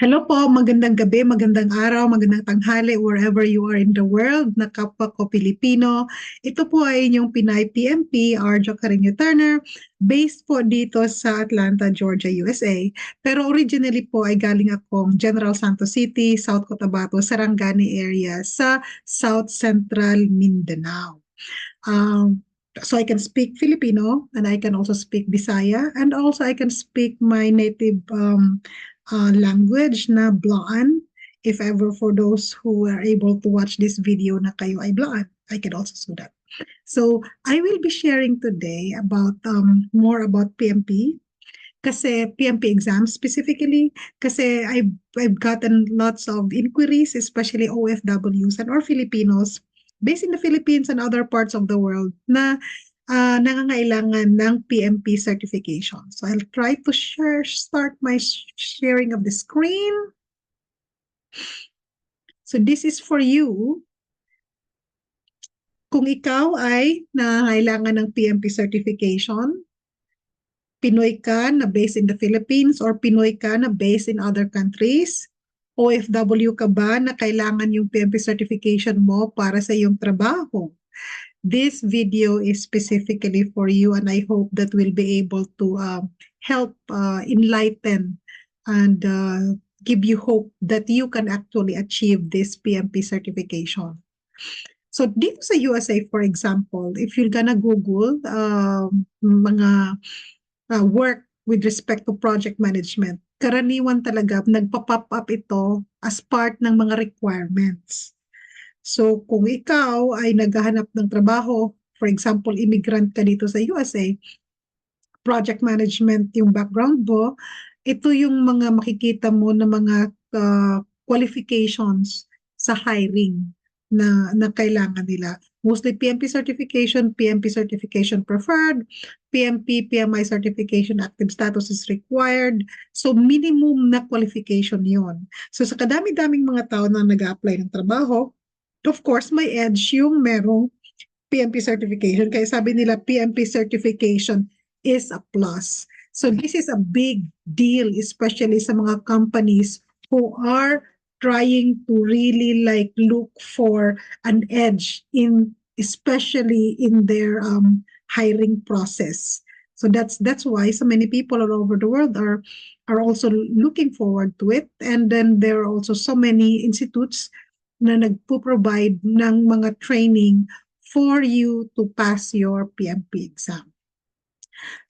Hello po, magandang gabi, magandang araw, magandang tanghali wherever you are in the world na kapwa ko Pilipino. Ito po ay inyong Pinay PMP, Arjo Carino Turner, based po dito sa Atlanta, Georgia, USA. Pero originally po ay galing akong General Santos City, South Cotabato, Sarangani area sa South Central Mindanao. Um, so I can speak Filipino and I can also speak Bisaya and also I can speak my native um, uh, language na Blaan. If ever for those who are able to watch this video na kayo ay Blaan, I can also do that. So I will be sharing today about um, more about PMP kasi PMP exams specifically kasi I've, I've gotten lots of inquiries especially OFWs and or Filipinos based in the Philippines and other parts of the world na uh, nangangailangan ng PMP certification. So I'll try to share, start my sharing of the screen. So this is for you. Kung ikaw ay nangangailangan ng PMP certification, Pinoy ka na based in the Philippines or Pinoy ka na based in other countries, OFW ka ba na kailangan yung PMP certification mo para sa iyong trabaho? This video is specifically for you and I hope that we'll be able to uh, help uh, enlighten and uh, give you hope that you can actually achieve this PMP certification. So dito sa USA, for example, if you're gonna Google uh, mga uh, work with respect to project management, karaniwan talaga nagpa-pop up ito as part ng mga requirements. So kung ikaw ay naghahanap ng trabaho, for example, immigrant ka dito sa USA, project management yung background mo, ito yung mga makikita mo na mga uh, qualifications sa hiring na, na kailangan nila. Mostly PMP certification, PMP certification preferred, PMP, PMI certification active status is required. So minimum na qualification yon. So sa kadami-daming mga tao na nag-apply ng trabaho, of course, may edge yung merong PMP certification. Kaya sabi nila PMP certification is a plus. So this is a big deal, especially sa mga companies who are trying to really like look for an edge in especially in their um, hiring process. So that's that's why so many people all over the world are are also looking forward to it. And then there are also so many institutes na nagpo-provide ng mga training for you to pass your PMP exam.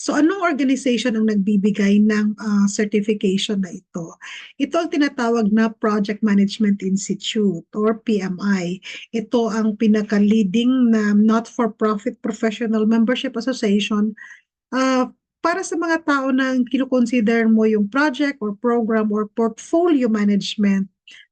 So anong organization ang nagbibigay ng uh, certification na ito? Ito ang tinatawag na Project Management Institute or PMI. Ito ang pinaka-leading na not-for-profit professional membership association uh, para sa mga tao na kinoconsider mo yung project or program or portfolio management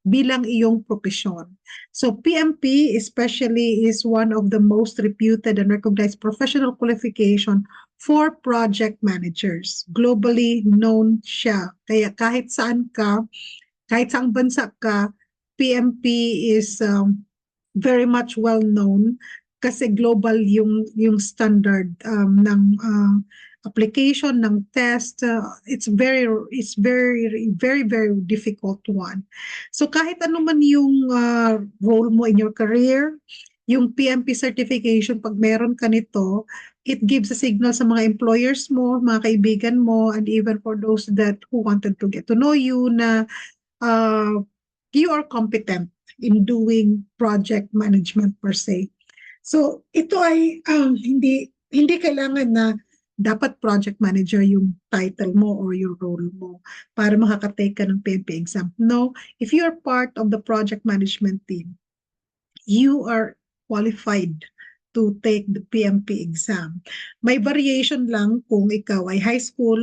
bilang iyong profesyon. So PMP especially is one of the most reputed and recognized professional qualification for project managers. Globally known siya. Kaya kahit saan ka, kahit saang bansa ka, PMP is um, very much well known kasi global yung yung standard um, ng uh, application ng test uh, it's very it's very very very difficult one. So kahit ano man yung uh, role mo in your career yung PMP certification pag meron ka nito it gives a signal sa mga employers mo mga kaibigan mo and even for those that who wanted to get to know you na uh, you are competent in doing project management per se. So ito ay um, hindi hindi kailangan na dapat project manager yung title mo or your role mo para makakatake ka ng PMP exam. No, if you are part of the project management team, you are qualified to take the PMP exam. May variation lang kung ikaw ay high school,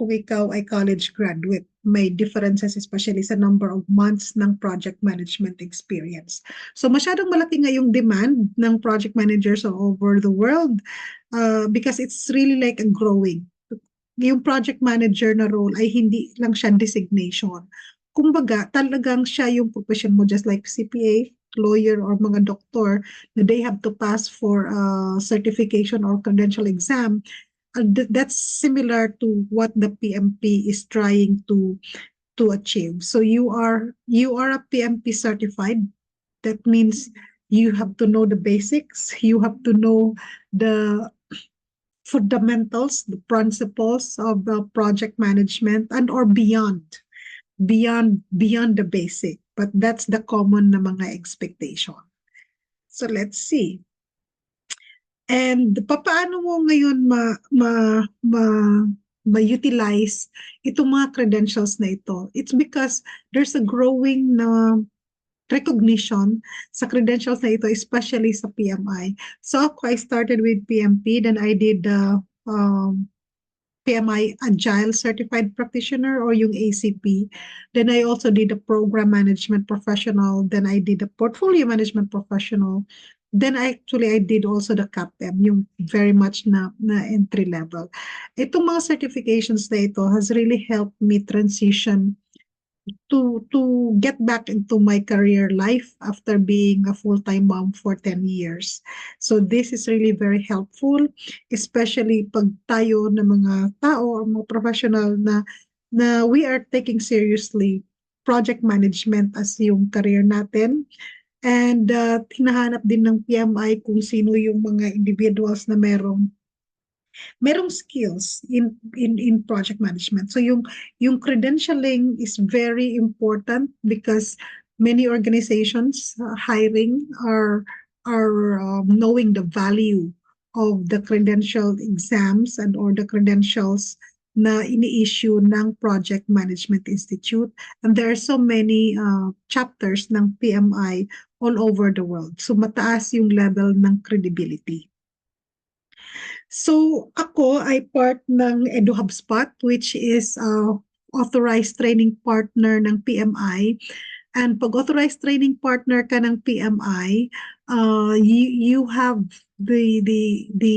kung ikaw ay college graduate. May differences especially sa number of months ng project management experience. So masyadong malaki nga yung demand ng project managers all over the world uh, because it's really like a growing. Yung project manager na role ay hindi lang siya designation. Kumbaga, talagang siya yung profession mo just like CPA, lawyer or mga doctor na they have to pass for a certification or credential exam. Th- that's similar to what the PMP is trying to to achieve. So you are you are a PMP certified. That means you have to know the basics. You have to know the fundamentals, the principles of the project management and or beyond beyond beyond the basic. But that's the common na mga expectation. So let's see. And papaano mo ngayon ma ma ma ma-utilize itong mga credentials na ito? It's because there's a growing na recognition sa credentials na ito especially sa PMI so ako I started with PMP then I did the um, PMI Agile Certified Practitioner or yung ACP. Then I also did a Program Management Professional. Then I did a Portfolio Management Professional. Then I, actually I did also the CAPM, yung very much na, na entry level. Itong mga certifications na ito has really helped me transition to to get back into my career life after being a full-time mom for 10 years. So this is really very helpful, especially pag tayo ng mga tao or mga professional na na we are taking seriously project management as yung career natin. And uh, hinahanap din ng PMI kung sino yung mga individuals na merong merong skills in in in project management. So yung yung credentialing is very important because many organizations uh, hiring are are um, knowing the value of the credential exams and or the credentials na ini-issue ng Project Management Institute and there are so many uh, chapters ng PMI all over the world. So mataas yung level ng credibility. So ako ay part ng Edu HubSpot which is a authorized training partner ng PMI. And pag authorized training partner ka ng PMI, uh, you, you have the the the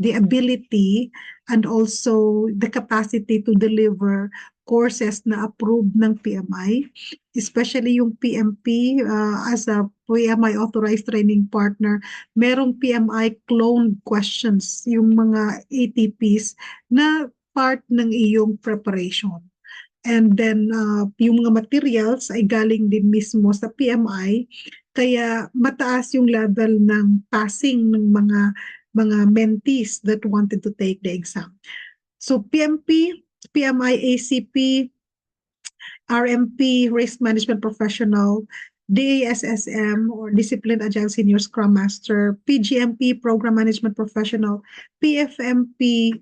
the ability and also the capacity to deliver courses na approved ng PMI, especially yung PMP uh, as a PMI authorized training partner, merong PMI clone questions, yung mga ATPs na part ng iyong preparation. And then uh, yung mga materials ay galing din mismo sa PMI, kaya mataas yung level ng passing ng mga mga mentees that wanted to take the exam. So PMP PMI, ACP, RMP, Risk Management Professional, DASSM or Discipline Agile Senior Scrum Master, PGMP, Program Management Professional, PFMP,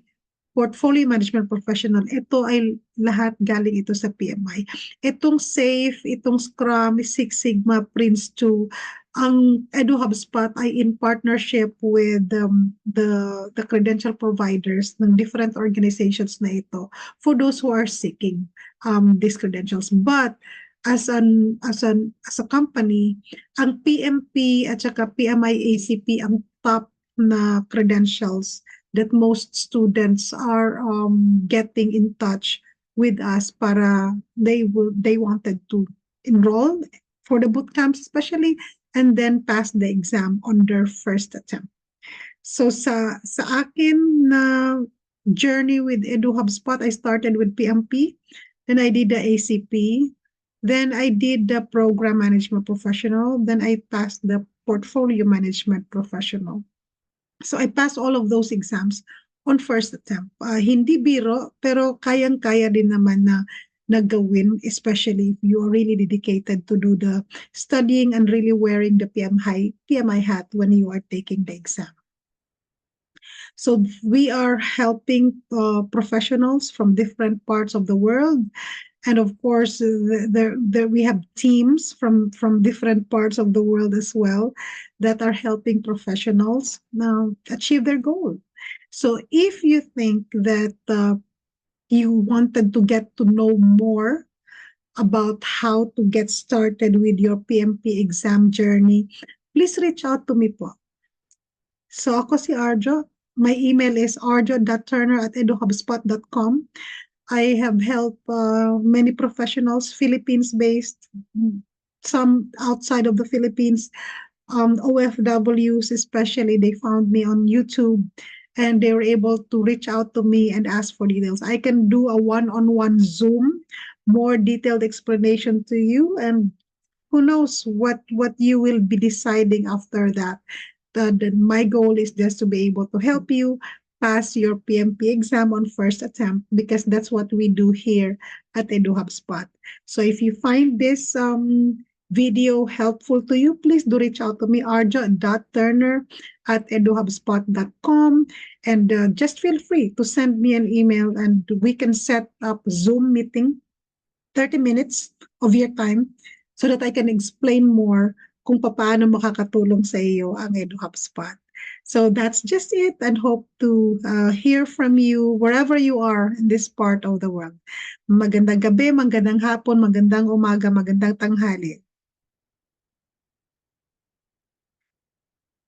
Portfolio Management Professional. Ito ay lahat galing ito sa PMI. Itong SAFE, itong Scrum, Six Sigma, Prince2, ang Edu HubSpot ay in partnership with um, the the credential providers ng different organizations na ito for those who are seeking um, these credentials. But as an as an as a company, ang PMP at saka PMI ACP ang top na credentials that most students are um, getting in touch with us para they will they wanted to enroll for the boot camps especially and then pass the exam on their first attempt. So sa sa akin na journey with Edu HubSpot, I started with PMP, then I did the ACP, then I did the program management professional, then I passed the portfolio management professional. So I passed all of those exams on first attempt. Uh, hindi biro, pero kayang-kaya din naman na na gawin, especially if you are really dedicated to do the studying and really wearing the PMI, PMI hat when you are taking the exam. So we are helping uh, professionals from different parts of the world. And of course, the, the, the, we have teams from, from different parts of the world as well that are helping professionals now achieve their goal. So if you think that uh, you wanted to get to know more about how to get started with your PMP exam journey, please reach out to me po. So ako si Arjo. My email is arjo.turner at eduhubspot.com. I have helped uh, many professionals, Philippines-based, some outside of the Philippines, um, OFWs especially, they found me on YouTube and they were able to reach out to me and ask for details. I can do a one-on-one Zoom more detailed explanation to you and who knows what what you will be deciding after that. The, my goal is just to be able to help you pass your PMP exam on first attempt because that's what we do here at EduHubSpot. So if you find this um, video helpful to you, please do reach out to me, arja.turner at eduhubspot.com and uh, just feel free to send me an email and we can set up Zoom meeting 30 minutes of your time so that I can explain more kung paano makakatulong sa iyo ang EduHubSpot. So that's just it and hope to uh, hear from you wherever you are in this part of the world. Magandang gabi, magandang hapon, magandang umaga, magandang tanghali.